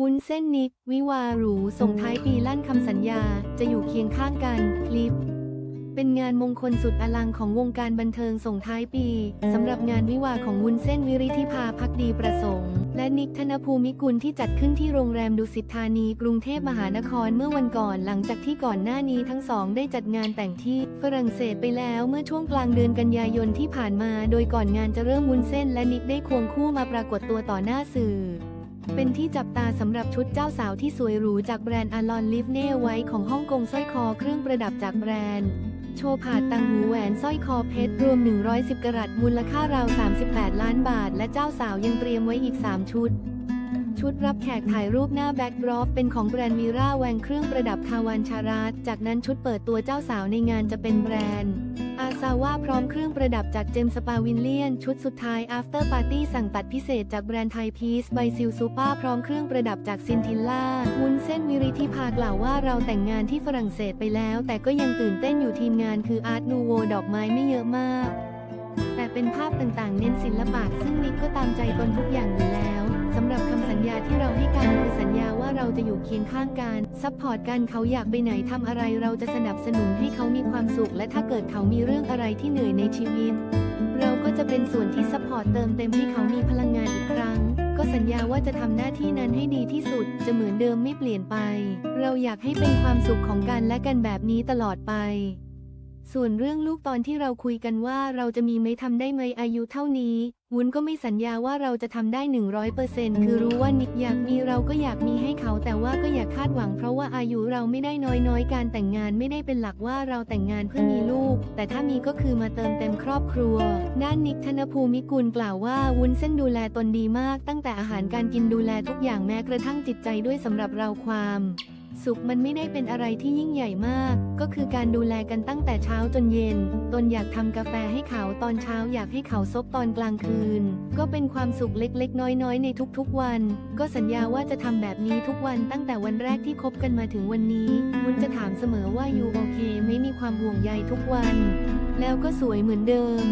วุ้นเส้นนิก วิวาหรูส่งท้ายปีลั่นคำสัญญา จะอยู่เคียงข้างกัน คลิป เป็นงานมงคลสุดอลังของวงการบันเทิงส่งท้ายปีสำหรับงานวิวาของวุ้นเส้นวิริธิภาพักดีประสงค์ และนิกธนภูมิกุลที่จัดขึ้นที่โรงแรมดุสิตธานี กรุงเทพมหานครเมื่อวันก่อนหลังจากที่ก่อนหน้านี้ทั้งสองได้จัดงานแต่งที่ฝรั่งเศสไปแล้วเมื่อช่วงกลางเดือนกันยายนที่ผ่านมา โดยก่อนงานจะเริ่มวุ้นเส้น และนิกได้ควงคู่มาปรากฏตัวต่อหน้าสื่อ เป็นที่จับตาสำหรับชุดเจ้าสาวที่สวยหรูจากแบรนด์อลอนลิฟเน่ไว้ของฮ่องกงสร้อยคอเครื่องประดับจากแบรนด์ โชว์ผาดตังหูแหวนสร้อยคอเพชรรวม 110กะรัตมูลค่าราว 38 ล้านบาท และเจ้าสาวยังเตรียมไว้อีก 3 ชุด ชุดรับแขกถ่ายรูปหน้าแบ็กดรอปเป็นของแบรนด์มิราแวงเครื่องประดับคาวานชารัตจากนั้นชุดเปิดตัวเจ้าสาวในงานจะเป็นแบรนด์ ซาว่าพร้อมเครื่องประดับจากเจมส์ปาวินเลียน ชุดสุดท้าย after party สั่งตัดพิเศษจากแบรนด์ไทยพีซไบซิลซูเปอร์พร้อมเครื่องประดับจากซินทิลล่าวุ้นเส้นวิริธิภากล่าวว่าเราแต่งงานที่ฝรั่งเศสไปแล้ว แต่ก็ยังตื่นเต้นอยู่ทีมงานคืออาร์ตนูโวดอกไม้ไม่เยอะมาก แต่เป็นภาพต่างๆ เน้นศิลปะซึ่งนิกก็ตามใจตนทุกอย่างอยู่แล้ว รับคำสัญญาที่เราให้กันคือสัญญาว่าเราจะอยู่เคียงข้างกันซัพพอร์ตกันเขาอยากไปไหนทำอะไรเราจะสนับสนุนให้เขามีความสุข และถ้าเกิดเขามีเรื่องอะไรที่เหนื่อยในชีวิต เราก็จะเป็นส่วนที่ซัพพอร์ตเติมเต็มให้เขามีพลังงานอีกครั้ง ก็สัญญาว่าจะทำหน้าที่นั้นให้ดีที่สุด จะเหมือนเดิมไม่เปลี่ยนไป เราอยากให้เป็นความสุขของกันและกันแบบนี้ตลอดไป ส่วนเรื่องลูกตอนที่เราคุยกันว่าเราจะมีไหมทำได้ไหมอายุเท่านี้วุ้นก็ไม่สัญญาว่าเราจะทำได้ 100%คือรู้ว่านิกอยากมีเราก็อยากมีให้เขา แต่ว่าก็อย่าคาดหวังเพราะว่าอายุเราไม่ได้น้อยๆการแต่งงานไม่ได้เป็นหลักว่าเราแต่งงานเพื่อมีลูก แต่ถ้ามีก็คือมาเติมเต็มครอบครัว ด้านนิกธนภูมิกุลกล่าวว่าวุ้นเส้นดูแลตนดีมาก ตั้งแต่อาหารการกินดูแลทุกอย่างแม้กระทั่งจิตใจด้วยสำหรับเราความ สุขมันไม่ได้เป็นอะไรที่ยิ่งใหญ่มาก ก็คือการดูแลกันตั้งแต่เช้าจนเย็น ตนอยากทำกาแฟให้เขาตอนเช้าอยากให้เขาซบตอนกลางคืน ก็เป็นความสุขเล็กๆ น้อยๆ ในทุกๆวัน ก็สัญญาว่าจะทำแบบนี้ทุกวันตั้งแต่วันแรกที่คบกันมาถึงวันนี้วุ้นจะถามเสมอว่าอยู่โอเคไหม่มีความห่วงใยทุกวัน แล้วก็สวยเหมือนเดิม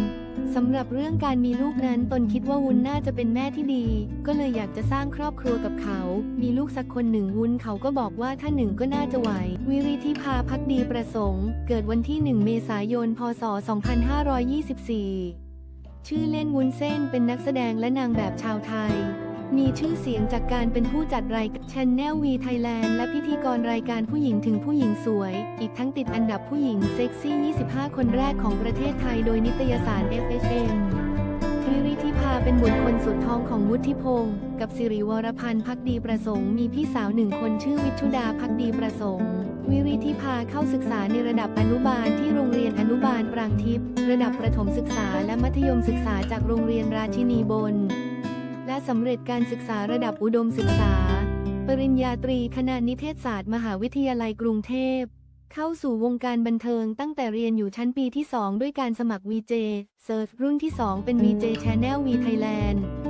สำหรับเรื่องการมีลูกนั้นตนคิดว่าวุ้นน่าจะเป็นแม่ที่ดี ก็เลยอยากจะสร้างครอบครัวกับเขา มีลูกสักคนหนึ่งวุ้นเขาก็บอกว่าถ้าหนึ่งก็น่าจะไหว วิริธิภาพักดีประสงค์ เกิดวันที่ 1 เมษายน พศ 2524 ชื่อเล่นวุ้นเส้นเป็นนักแสดงและนางแบบชาวไทย มีชื่อเสียงจากการเป็นผู้จัดรายการ Channel V Thailand และพิธีกรรายการผู้หญิงถึงผู้หญิงสวย อีกทั้งติดอันดับผู้หญิงเซ็กซี่ 25 คนแรกของประเทศไทยโดยนิตยสาร FHM วิริธิภาเป็นบุตรคนสุดท้องของวุฒิพงศ์กับสิริวรพันธ์พักดีประสงค์มีพี่สาวหนึ่งคนชื่อวิชุดาพักดีประสงค์ วิริธิภาเข้าศึกษาในระดับอนุบาลที่โรงเรียนอนุบาลปรางทิพย์ระดับประถมศึกษาและมัธยมศึกษาจากโรงเรียนราชินีบน และสำเร็จการศึกษาระดับอุดมศึกษา ปริญญาตรีคณะนิเทศศาสตร์มหาวิทยาลัยกรุงเทพ เข้าสู่วงการบันเทิงตั้งแต่เรียนอยู่ชั้นปีที่ 2 ด้วยการสมัคร VJ เซิร์ฟรุ่นที่ 2 เป็น VJ Channel V Thailand